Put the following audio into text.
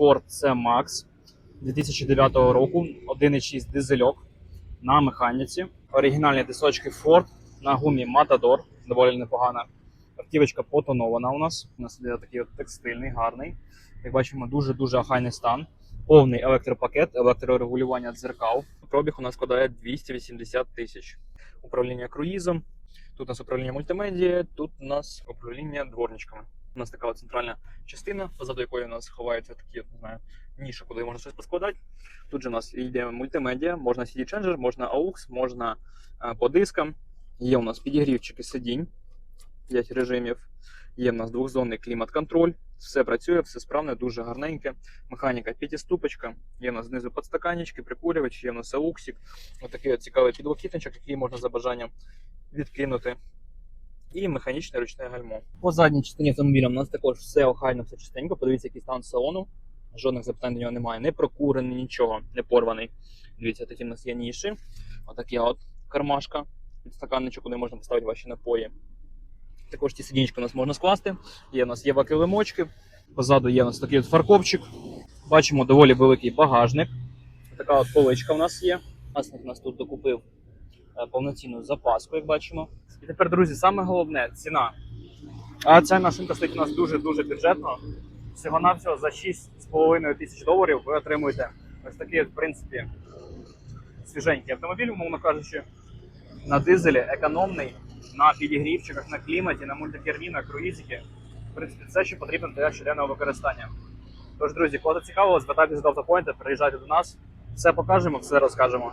Ford C-Max 2009 року, 1,6 дизельок на механіці. Оригінальні дисочки Ford на гумі Matador, доволі непогана. Автівочка потонована у нас. У нас іде такий от текстильний, гарний. Як бачимо, дуже-дуже охайний стан. Повний електропакет, електрорегулювання дзеркал. Пробіг у нас складає 280 тисяч. Управління круїзом. Тут у нас управління мультимедіа, тут у нас управління дворничками. У нас така центральна частина, позаду якої у нас ховаються такі, не знаю, ніша, куди можна щось поскладати. Тут же у нас йде мультимедіа, можна CD ченджер, можна AUX, можна е, по дискам. Є у нас підігрівчики сидінь, 5 режимів. Є в нас двохзонний клімат-контроль. Все працює, все справне, дуже гарненьке. Механіка п'ятиступочка. Є у нас знизу подстаканнички, прикурювач, є у нас ауксик. Ось такий от цікавий підлокітничок, який можна за бажанням відкинути. І механічне ручне гальмо. По задній частині автомобіля у нас також все охайно, все чистенько. Подивіться, який стан салону. Жодних запитань до нього немає. Не прокурений, нічого, не порваний. Дивіться, такі в нас є ніші. Отакі от кармашка. Підстаканничок, куди можна поставити ваші напої. Також ті сидінчики у нас можна скласти. Є у нас є килимочки. Позаду є у нас такий от фаркопчик. Бачимо доволі великий багажник. Така от поличка у нас є. Власник нас тут докупив повноцінну запаску, як бачимо. І тепер, друзі, саме головне ціна. А ця машинка стоїть у нас дуже-дуже бюджетно. Всього-навсього за 6,5 тисяч доларів ви отримуєте ось такий, в принципі, свіженький автомобіль, умовно кажучи, на дизелі, економний, на підігрівчиках, на кліматі, на мультикермі, на круїзики. В принципі, все, що потрібно для щоденного використання. Тож, друзі, кого цікаво, звертайтеся до автопоінта, приїжджайте до нас, все покажемо, все розкажемо.